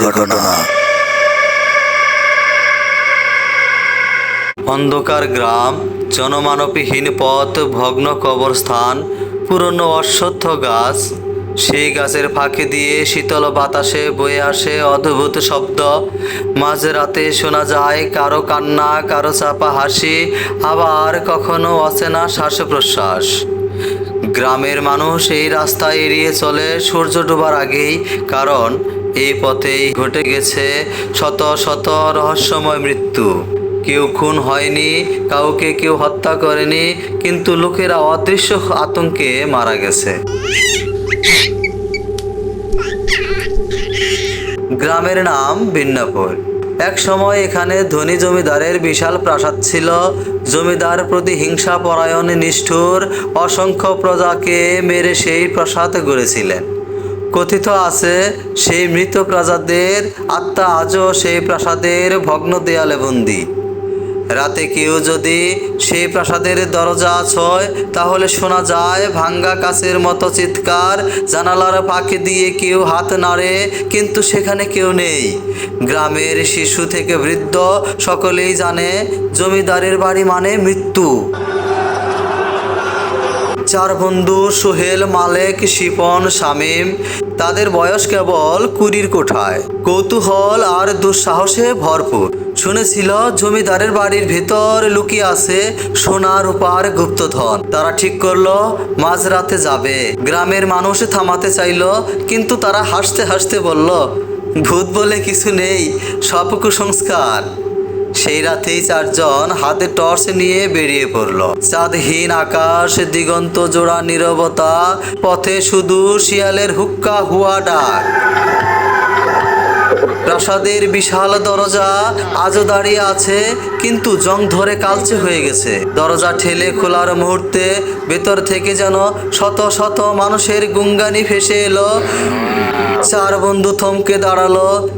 ঘটনা। অন্ধকার গ্রাম জনমানবহীন পথ ভগ্ন কবরস্থান পুরনো অশ্বত্থ গাছ সেই গাছের ফাঁকে দিয়ে শীতল বাতাসে বয়ে আসে অদ্ভুত শব্দ। মাঝরাতে শোনা যায় কারও কান্না, কারও চাপা হাসি, আবার কখনো অচেনা শ্বাস প্রশ্বাস গ্রামের মানুষ এই রাস্তা এড়িয়ে চলে সূর্য ডোবার আগেই, কারণ এই পথেই ঘটে গেছে শত শত রহস্যময় মৃত্যু। কেউ খুন হয়নি, কাউকে কেউ হত্যা করেনি, কিন্তু লোকেরা অদৃশ্য আতঙ্কে মারা গেছে। গ্রামের নাম বিন্নাপুর। এক সময় এখানে ধনী জমিদারের বিশাল প্রাসাদ ছিল। জমিদার প্রতি হিংসা পরায়ণ নিষ্ঠুর, অসংখ্য প্রজাকে মেরে সেই প্রাসাদ গড়েছিলেন। কথিত আছে, সেই মৃত প্রজাদের আত্মা আজও সেই প্রাসাদের ভগ্ন দেয়ালে বন্দী। রাতে কেউ যদি সেই প্রাসাদের দরজা ছয় তাহলে শোনা যায় ভাঙ্গা কাছের মতো চিৎকার, জানালার পাখি দিয়ে কেউ হাত নাড়ে, কিন্তু সেখানে কেউ নেই। গ্রামের শিশু থেকে বৃদ্ধ সকলেই জানে, জমিদারের বাড়ি মানে মৃত্যু। চার বন্ধু, সোহেল, মালেক, শিপন, শামীম। তাদের বয়স কেবল কুড়ির কোঠায়। কৌতূহল আর দুঃসাহসে ভরপুর। শুনেছিল, জমিদারের বাড়ির ভিতর লুকিয়ে আছে সোনা রূপার গুপ্তধন। তারা ঠিক করল, মাঝরাতে যাবে। গ্রামের মানুষ থামাতে চাইলো, কিন্তু তারা হাসতে হাসতে বলল, ভূত বলে কিছু নেই, সব কুসংস্কার। সেই রাতেই চারজন হাতে টর্চ নিয়ে বেরিয়ে পড়ল। চাঁদহীন আকাশ, দিগন্ত জোড়া নিরবতা, পথে শুধু শিয়ালের হুক্কা হুয়া ডাক। প্রাসাদের বিশাল দরজা আজও দাঁড়িয়ে আছে, কিন্তু জং ধরে কালচে হয়ে গেছে। দরজা ঠেলে খোলার মুহূর্তে ভেতর থেকে যেন শত শত মানুষের গুঙ্গানি ভেসে এলো। চার বন্ধু থমকে দাঁড়াল,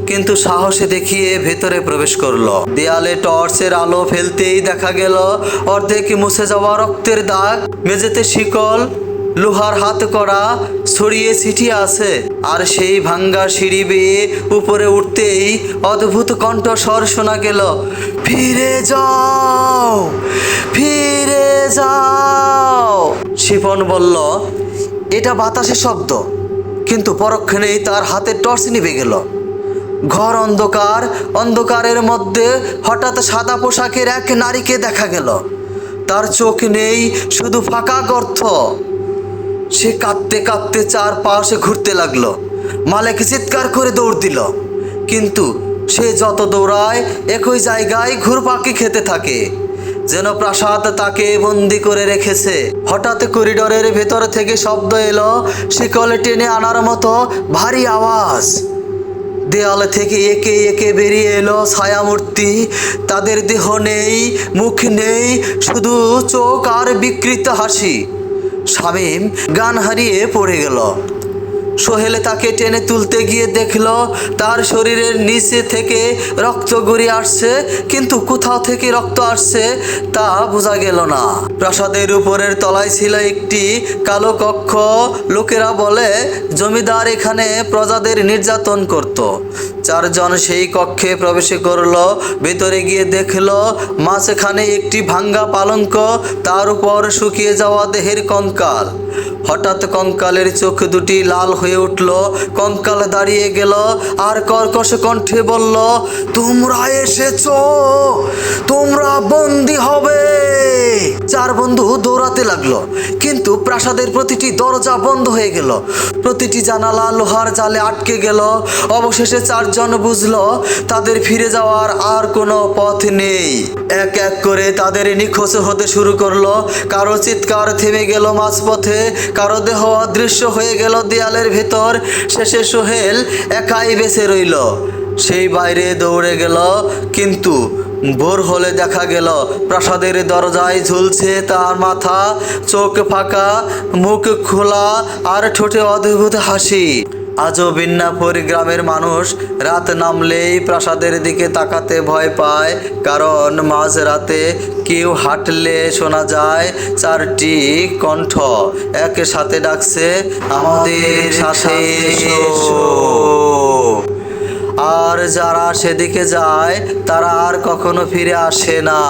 কিন্তু সাহসে দেখিয়ে ভেতরে প্রবেশ করল। দেয়ালে টর্চের আলো ফেলতেই দেখা গেল, অর্ধেক মুছে যাওয়া রক্তের দাগ, মেঝেতে শিকল লোহার হাত করা ছড়িয়ে ছিটিয়ে আছে, আর সেই ভাঙ্গা সিঁড়ি বেয়ে উপরে উঠতেই অদ্ভুত কণ্ঠস্বর শোনা গেল, ফিরে যাও ফিরে যাও। শিপন বলল, এটা বাতাসের শব্দ, কিন্তু পরক্ষণেই তার হাতের টর্চ নিভে গেল। ঘর অন্ধকার, অন্ধকারের মধ্যে হঠাৎ সাদা পোশাকের এক নারীকে দেখা গেল। তার চোখ নেই, শুধু ফাঁকা গর্ত। সে কাঁদতে কাঁদতে চারপাশে ঘুরতে লাগল। মালেক চিৎকার করে দৌড় দিল। কিন্তু সে যত দৌড়ায়, একই জায়গায় ঘুরপাকি খেতে থাকে। যেন প্রাসাদ তাকে বন্দি করে রেখেছে। হঠাৎ করিডোরের ভেতর থেকে শব্দ এলো, শিকলে টেনে আনার মতো ভারী আওয়াজ। দেয়ালে থেকে একে একে বেরিয়ে এলো ছায়ামূর্তি। তাদের দেহ নেই, মুখ নেই, শুধু চোখ আর বিকৃত হাসি। শামীম গান হারিয়ে পড়ে গেল। সোহেলে তাকে টেনে তুলতে গিয়ে দেখল, তার শরীরের নিচে থেকে রক্ত গড়িয়ে আসছে, কিন্তু কোথাও থেকে রক্ত আসছে তা বোঝা গেল না। প্রাসাদের উপরের তলায় ছিল একটি কালো কক্ষ। লোকেরা বলে, জমিদার এখানে প্রজাদের নির্যাতন করত। চারজন সেই কক্ষে প্রবেশ করল, ভেতরে গিয়ে দেখল, মাঝখানে একটি ভাঙ্গা পালঙ্ক, তার উপর শুকিয়ে যাওয়া দেহের কঙ্কাল। হঠাৎ কঙ্কালের চোখ দুটি লাল হয়ে উঠল কঙ্কাল দাঁড়িয়ে গেল আর কর্কশ কণ্ঠে বলল তোমরা এসেছ তোমরা বন্দি হবে। চার বন্ধু দৌড়াতে লাগল, কিন্তু প্রাসাদের প্রতিটি দরজা বন্ধ হয়ে গেল। প্রতিটি জানালা লোহার জালে আটকে গেল। অবশেষে চারজন বুঝলো, তাদের ফিরে যাওয়ার আর কোনো পথ নেই। এক এক করে তাদের নিখোঁজ হতে শুরু করল। কারও চিৎকার থেমে গেল মাঝপথে, কারও দেহ অদৃশ্য হয়ে গেল দেয়ালের ভেতর। শেষে সোহেল একাই বেঁচে রইল। সেই বাইরে দৌড়ে গেল, কিন্তু ভোর হলে দেখা গেল, প্রাসাদের দরজায় ঝুলছে তার মাথা, চোখ ফাঁকা, মুখ খোলা আর ঠোঁটে অদ্ভুত হাসি। আজও বিন্নাপুর গ্রামের মানুষ রাত নামলেই প্রাসাদের দিকে তাকাতে ভয় পায়, কারণ মাঝ রাতে কেউ হাঁটলে শোনা যায় চারটি কণ্ঠ। একসাথে ডাকছে, আমাদের সাথে আর যারা সেদিকে যায় তারা আর কখনো ফিরে আসে না।